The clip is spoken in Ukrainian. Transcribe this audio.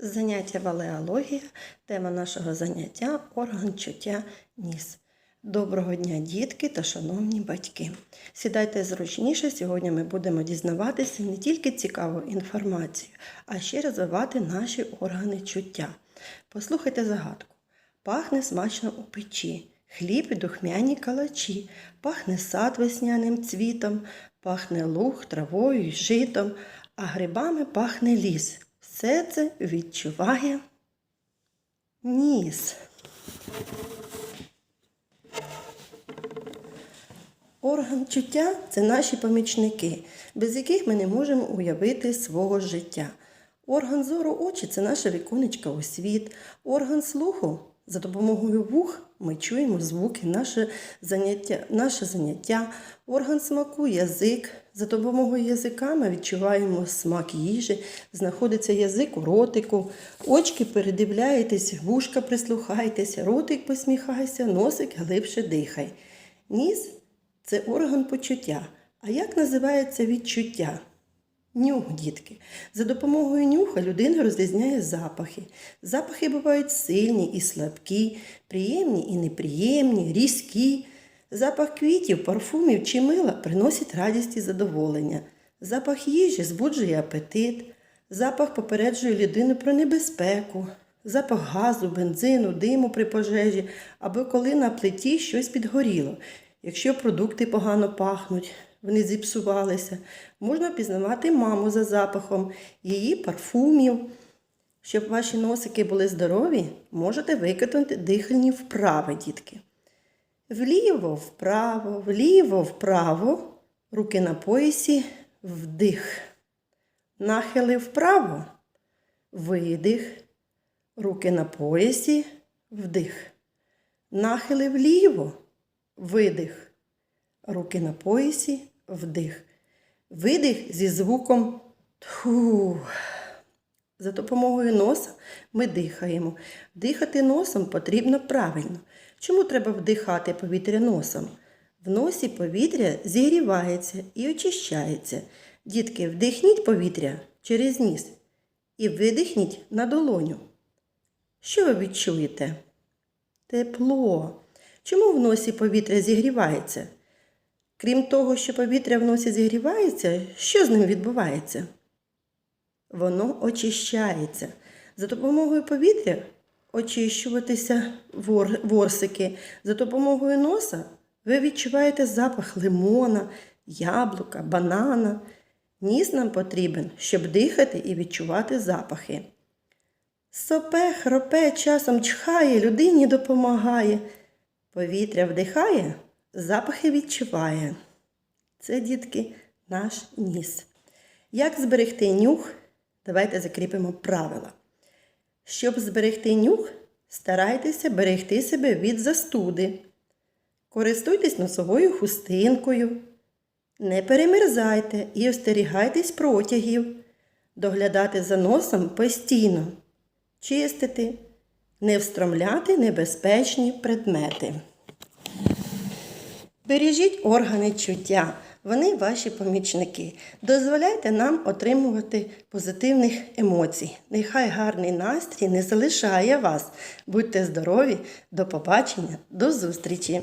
Заняття валеологія. Тема нашого заняття орган чуття ніс. Доброго дня, дітки та шановні батьки. Сідайте зручніше. Сьогодні ми будемо дізнаватися не тільки цікаву інформацію, а ще розвивати наші органи чуття. Послухайте загадку. Пахне смачно у печі, хліб і духмяні калачі, пахне сад весняним цвітом, пахне луг травою й житом, а грибами пахне ліс. Все це відчуває ніс. Орган чуття це наші помічники, без яких ми не можемо уявити свого життя. Орган зору очі це наша віконечко у світ. Орган слуху за допомогою вух ми чуємо звуки, наше заняття, наше заняття. Орган смаку язик. За допомогою язика ми відчуваємо смак їжі, знаходиться язик у ротику, очки передивляєтесь, вушка прислухайтеся, ротик посміхайся, носик глибше дихай. Ніс це орган почуття. А як називається відчуття? Нюх, дітки. За допомогою нюха людина розрізняє запахи. Запахи бувають сильні і слабкі, приємні і неприємні, різкі. Запах квітів, парфумів чи мила приносить радість і задоволення. Запах їжі збуджує апетит. Запах попереджує людину про небезпеку. Запах газу, бензину, диму при пожежі або коли на плиті щось підгоріло. Якщо продукти погано пахнуть, вони зіпсувалися, можна пізнавати маму за запахом, її парфумів. Щоб ваші носики були здорові, можете виконати дихальні вправи, дітки. Вліво, вправо, вліво, вправо, руки на поясі, вдих. Нахили вправо, видих, руки на поясі, вдих. Нахили вліво, видих. Руки на поясі, вдих. Видих зі звуком тху. За допомогою носа ми дихаємо. Дихати носом потрібно правильно. Чому треба вдихати повітря носом? В носі повітря зігрівається і очищається. Дітки, вдихніть повітря через ніс і видихніть на долоню. Що ви відчуєте? Тепло. Чому в носі повітря зігрівається? Крім того, що повітря в носі зігрівається, що з ним відбувається? Воно очищається. За допомогою повітря очищуватися вор, ворсики. За допомогою носа ви відчуваєте запах лимона, яблука, банана. Ніс нам потрібен, щоб дихати і відчувати запахи. Сопе, хропе, часом чхає, людині допомагає. Повітря вдихає, запахи відчуває. Це, дітки, наш ніс. Як зберегти нюх? Давайте закріпимо правила. Щоб зберегти нюх, старайтеся берегти себе від застуди. Користуйтесь носовою хустинкою. Не перемерзайте і остерігайтесь протягів. Доглядати за носом постійно. Чистити, не встромляти небезпечні предмети. Бережіть органи чуття, вони ваші помічники. Дозволяйте нам отримувати позитивних емоцій. Нехай гарний настрій не залишає вас. Будьте здорові, до побачення, до зустрічі!